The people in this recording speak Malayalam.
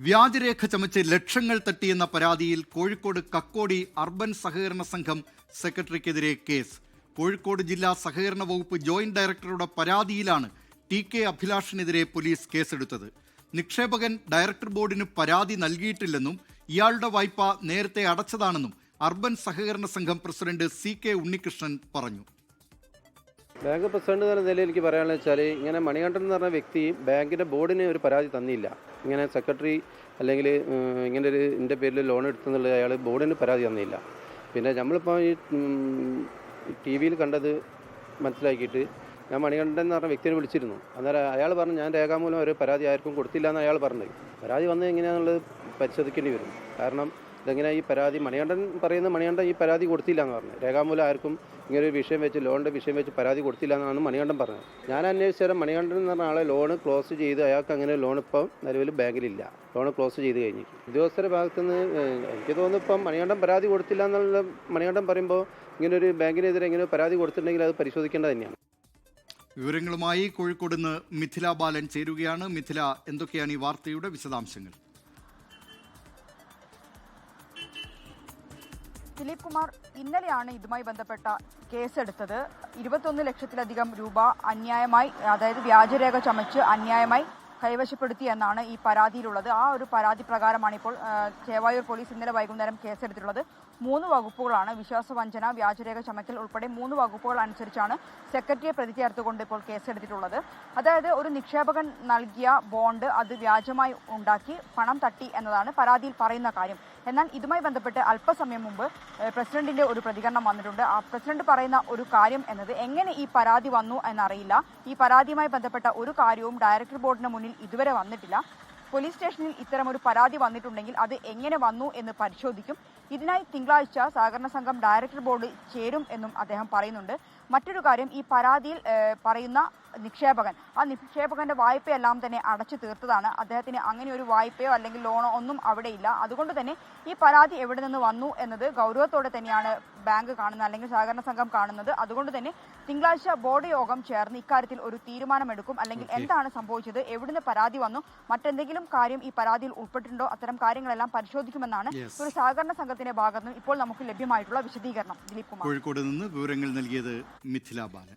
വ്യാജരേഖ ചമച്ച് ലക്ഷങ്ങൾ തട്ടിയെന്ന പരാതിയിൽ കോഴിക്കോട് കക്കോടി അർബൻ സഹകരണ സംഘം സെക്രട്ടറിക്കെതിരെ കേസ്. കോഴിക്കോട് ജില്ലാ സഹകരണ വകുപ്പ് ജോയിന്റ് ഡയറക്ടറുടെ പരാതിയിലാണ് ടി കെ അഭിലാഷിനെതിരെ പോലീസ് കേസെടുത്തത്. നിക്ഷേപകൻ ഡയറക്ടർ ബോർഡിന് പരാതി നൽകിയിട്ടില്ലെന്നും ഇയാളുടെ വായ്പ നേരത്തെ അടച്ചതാണെന്നും അർബൻ സഹകരണ സംഘം പ്രസിഡന്റ് സി കെ ഉണ്ണികൃഷ്ണൻ പറഞ്ഞു. ബാങ്ക് പ്രസിഡന്റ് എന്ന നിലയിൽ എനിക്ക് പറയാനുള്ളത് വെച്ചാൽ ഇങ്ങനെ മണികണ്ഠൻ എന്ന് പറഞ്ഞ വ്യക്തി ബാങ്കിന്റെ ബോർഡിന് ഒരു പരാതി തന്നില്ല. ഇങ്ങനെ സെക്രട്ടറി അല്ലെങ്കിൽ ഇങ്ങനെ ഒരു എന്റെ പേരിൽ ലോൺ എടുത്തെന്നുള്ളത് അയാൾ ബോർഡിന് പരാതി തന്നില്ല. പിന്നെ നമ്മളിപ്പോൾ ഈ ടി വിയിൽ കണ്ടത് മനസ്സിലാക്കിയിട്ട് ഞാൻ മണികണ്ഠൻ എന്ന് പറഞ്ഞ വ്യക്തിനെ വിളിച്ചിരുന്നു. അന്നേരം അയാൾ പറഞ്ഞു ഞാൻ രേഖാമൂലം ഒരു പരാതി ആർക്കും കൊടുത്തില്ല എന്ന് അയാൾ പറഞ്ഞത്. പരാതി വന്നത് എങ്ങനെയാണെന്നുള്ളത് പരിശോധിക്കേണ്ടി വരും. കാരണം ഇതെങ്ങനെ ഈ പരാതി? മണികണ്ഠൻ പറയുന്ന മണികണ്ഠൻ ഈ പരാതി കൊടുത്തില്ല എന്ന് പറഞ്ഞു. രേഖാമൂലം ആർക്കും ഇങ്ങനെ ഒരു വിഷയം വെച്ച് ലോണിന്റെ വിഷയം വെച്ച് പരാതി കൊടുത്തില്ല എന്നാണ് മണികണ്ഠൻ പറഞ്ഞത്. ഞാൻ അന്വേഷിച്ചാൽ മണികണ്ഠൻ എന്ന് പറഞ്ഞ ആളെ ലോൺ ക്ലോസ് ചെയ്ത് അയാൾക്ക് അങ്ങനെ ലോൺ ഇപ്പം നിലവിൽ ബാങ്കിലില്ല. ലോൺ ക്ലോസ് ചെയ്ത് കഴിഞ്ഞു. ഉദ്യോഗസ്ഥരുടെ ഭാഗത്തു നിന്ന് എനിക്ക് തോന്നുന്നു ഇപ്പം മണികണ്ഠൻ പരാതി കൊടുത്തില്ല എന്നുള്ള മണികണ്ഠൻ പറയുമ്പോൾ ഇങ്ങനെ ഒരു ബാങ്കിനെതിരെ ഇങ്ങനെ പരാതി കൊടുത്തിട്ടുണ്ടെങ്കിൽ അത് പരിശോധിക്കേണ്ടത് തന്നെയാണ്. വിവരങ്ങളുമായി കോഴിക്കോട് നിന്ന് മിഥില ബാലൻ ചേരുകയാണ്. മിഥില എന്തൊക്കെയാണ് ഈ വാർത്തയുടെ വിശദാംശങ്ങൾ? ദിലീപ് കുമാർ ഇന്നലെയാണ് ഇതുമായി ബന്ധപ്പെട്ട കേസെടുത്തത്. ഇരുപത്തൊന്ന് ലക്ഷത്തിലധികം രൂപ അന്യായമായി അതായത് വ്യാജരേഖ ചമച്ച് അന്യായമായി കൈവശപ്പെടുത്തി എന്നാണ് ഈ പരാതിയിലുള്ളത്. ആ ഒരു പരാതി പ്രകാരമാണ് ഇപ്പോൾ ചേവായൂർ പോലീസ് ഇന്നലെ വൈകുന്നേരം കേസെടുത്തിട്ടുള്ളത്. മൂന്ന് വകുപ്പുകളാണ് വിശ്വാസവഞ്ചന വ്യാജരേഖ ചമക്കൽ ഉൾപ്പെടെ മൂന്ന് വകുപ്പുകൾ അനുസരിച്ചാണ് സെക്രട്ടറിയെ പ്രതി ചേർത്തുകൊണ്ട് ഇപ്പോൾ കേസെടുത്തിട്ടുള്ളത്. അതായത് ഒരു നിക്ഷേപകൻ നൽകിയ ബോണ്ട് അത് വ്യാജമായി ഉണ്ടാക്കി പണം തട്ടി എന്നതാണ് പരാതിയിൽ പറയുന്ന കാര്യം. എന്നാൽ ഇതുമായി ബന്ധപ്പെട്ട് അല്പസമയം മുമ്പ് പ്രസിഡന്റിന്റെ ഒരു പ്രതികരണം വന്നിട്ടുണ്ട്. ആ പ്രസിഡന്റ് പറയുന്ന ഒരു കാര്യം എന്നത് എങ്ങനെ ഈ പരാതി വന്നു എന്നറിയില്ല. ഈ പരാതിയുമായി ബന്ധപ്പെട്ട ഒരു കാര്യവും ഡയറക്ടർ ബോർഡിന് മുന്നിൽ ഇതുവരെ വന്നിട്ടില്ല. പോലീസ് സ്റ്റേഷനിൽ ഇത്തരം ഒരു പരാതി വന്നിട്ടുണ്ടെങ്കിൽ അത് എങ്ങനെ വന്നു എന്ന് പരിശോധിക്കും. ഇതിനായി തിങ്കളാഴ്ച സഹകരണ സംഘം ഡയറക്ടർ ബോർഡ് ചേരും എന്നും അദ്ദേഹം പറയുന്നുണ്ട്. മറ്റൊരു കാര്യം ഈ പരാതിയിൽ പറയുന്ന നിക്ഷേപകൻ. ആ നിക്ഷേപകന്റെ വായ്പയെല്ലാം തന്നെ അടച്ചു തീർത്തതാണ്. അദ്ദേഹത്തിന് അങ്ങനെ ഒരു വായ്പയോ അല്ലെങ്കിൽ ലോണോ ഒന്നും അവിടെ ഇല്ല. അതുകൊണ്ട് തന്നെ ഈ പരാതി എവിടെ നിന്ന് വന്നു എന്നത് ഗൗരവത്തോടെ തന്നെയാണ് ബാങ്ക് കാണുന്നത് അല്ലെങ്കിൽ സഹകരണ സംഘം കാണുന്നത്. അതുകൊണ്ട് തന്നെ തിങ്കളാഴ്ച ബോർഡ് യോഗം ചേർന്ന് ഇക്കാര്യത്തിൽ ഒരു തീരുമാനമെടുക്കും. അല്ലെങ്കിൽ എന്താണ് സംഭവിച്ചത് എവിടുന്ന് പരാതി വന്നു മറ്റെന്തെങ്കിലും കാര്യം ഈ പരാതിയിൽ ഉൾപ്പെട്ടിട്ടുണ്ടോ അത്തരം കാര്യങ്ങളെല്ലാം പരിശോധിക്കുമെന്നാണ് ഒരു സഹകരണ സംഘത്തിന്റെ ഭാഗത്ത് ഇപ്പോൾ നമുക്ക് ലഭ്യമായിട്ടുള്ള വിശദീകരണം. ദിലീപ് കുമാർ. കോഴിക്കോട് നിന്ന് വിവരങ്ങൾ നൽകിയത് മിഥില ബാലൻ.